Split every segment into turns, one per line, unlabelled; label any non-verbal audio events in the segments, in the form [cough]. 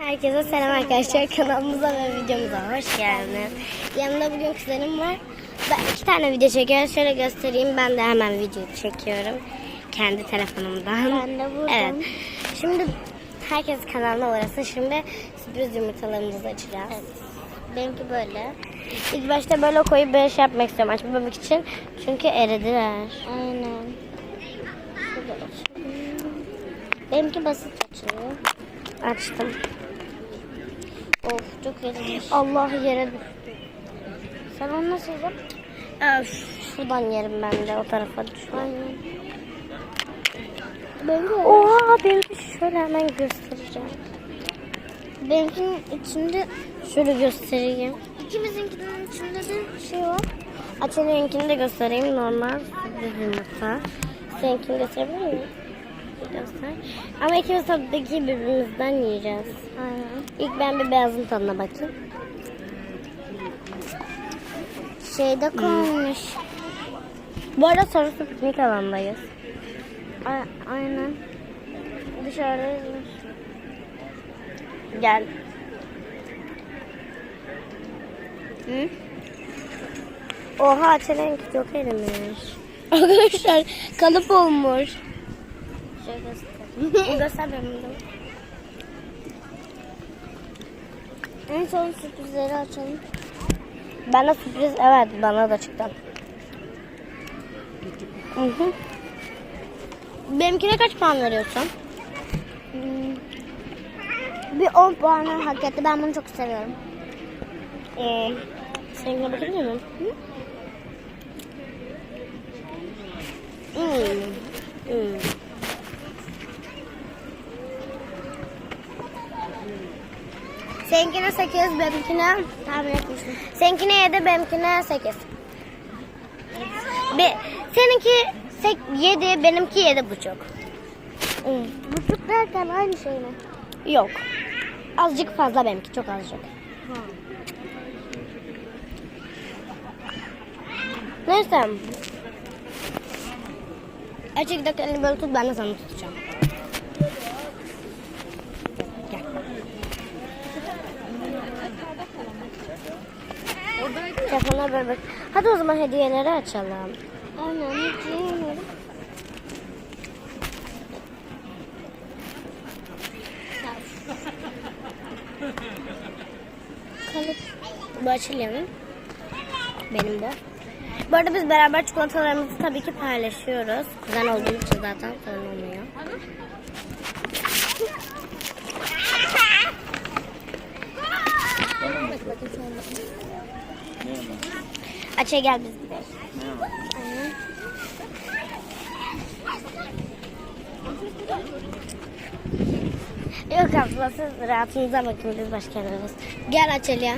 Herkese selam arkadaşlar. Kanalımıza ve videomuza hoş geldiniz. Yanımda bugün kuzenim var. Ben iki tane video çekiyorum. Şöyle göstereyim. Ben de hemen video çekiyorum. Kendi telefonumdan.
Ben de buradan.
Evet. Şimdi herkes kanalına uğrasın. Şimdi sürpriz yumurtalarımızı açacağız. Benimki böyle. İlk başta böyle koyup böyle şey yapmak istiyorum açmamak için. Çünkü eridiler.
Aynen. Benimki basit açılıyor.
Açtım.
Of çok erimiş.
Allah yere düştü.
Sen onu nasıl yiyeceksin?
Öf, şuradan yerim ben de o tarafa düşman.
Aynen. Benimki öyle.
Oha benimki şöyle hemen göstereceğim.
Benimkinin içinde
Şöyle göstereyim.
ikimizinkinin içinde de şey var.
Açelya'nkini de göstereyim. Normal sürpriz yumurta. Seninkini gösterebilir miyim? Göster. Ama ikimiz tabii ki birbirimizden yiyeceğiz.
Aynen.
İlk ben bir beyazın tadına bakayım.
Şeyde kalmış.
Bu arada sonrası piknik alandayız.
A- aynen. Dışarıdayız.
Gel.
Hı?
Oha Açelya'nki çok erimiş. Arkadaşlar kalıp olmuş.
Şöyle göster.
De.
En son sürprizleri açalım.
Bana sürpriz evet bana da çıktı. Hı hı. Benimkine kaç puan veriyorsun?
Hmm. Bir 10 puanı hak etti. Ben bunu çok seviyorum.
Ee, seninkine bakabilir miyim? Hmm. Hmm. Seninkine 8, benimkine
Tahmin etmiştim.
Seninkine 7, benimkine 8. Be, seninki 7, benimki 7,5. Hmm.
Buçuk derken aynı şey mi?
Yok. Azıcık fazla benimki, çok azıcık.
Ha.
Neyse. Açık dakika elini böyle tut, ben de sana tutacağım. Gel. Telefona böyle bak. Hadi o zaman hediyeleri açalım.
Aynen yiyemiyorum.
Kalıp. Bu Açılya'nın. Benim de. Bu arada biz beraber çikolatalarımızı tabii ki paylaşıyoruz. Kuzen olduğumuz için zaten sorun olmuyor. Açıya gel biz gidelim. Yok abla siz rahatınıza bakın biz başka yerleriz. Gel Açelya.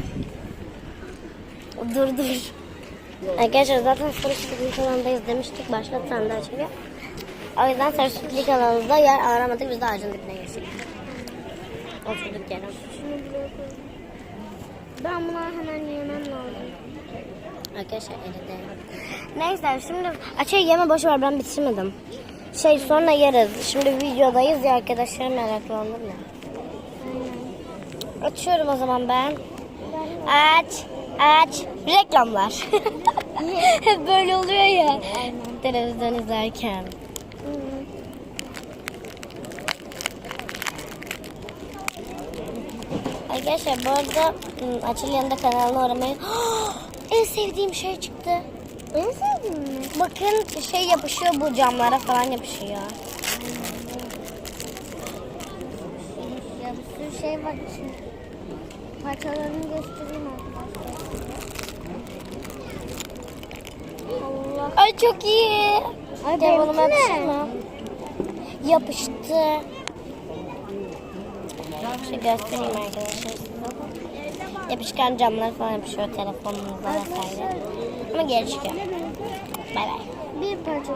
Dur dur. Arkadaşlar zaten sarı sütlük alanındayız demiştik. Başka bir tane daha. O yüzden sarı sütlük alanında yer aramadık. Biz de ağacın dibine geçtik. Oturduk yere.
Ben buna hemen yemem lazım.
Arkadaşlar eridi. Neyse şimdi açayı yeme boşu ver ben bitirmedim. Şey sonra yeriz. Şimdi videodayız ya arkadaşlar meraklandım ya. Açıyorum o zaman ben. Aç, aç. Reklamlar. Hep [laughs] böyle oluyor ya. Televizyon izlerken. Arkadaşlar bu arada ım, Açelya'nın da kanalına uğramayı... [gasps] en sevdiğim şey çıktı.
En sevdiğin mi?
Bakın şey yapışıyor bu camlara falan yapışıyor.
Ya bir sürü şey var içinde. Parçalarını göstereyim arkadaşlar. Allah.
Ay çok iyi.
Ay
Telefonuma mı? Yapıştı. Şey göstereyim arkadaşlar. Yapışkan camlar falan yapışıyor telefonunuza vesaire. Ama geri çıkıyor. Bay bay.
Bir parça.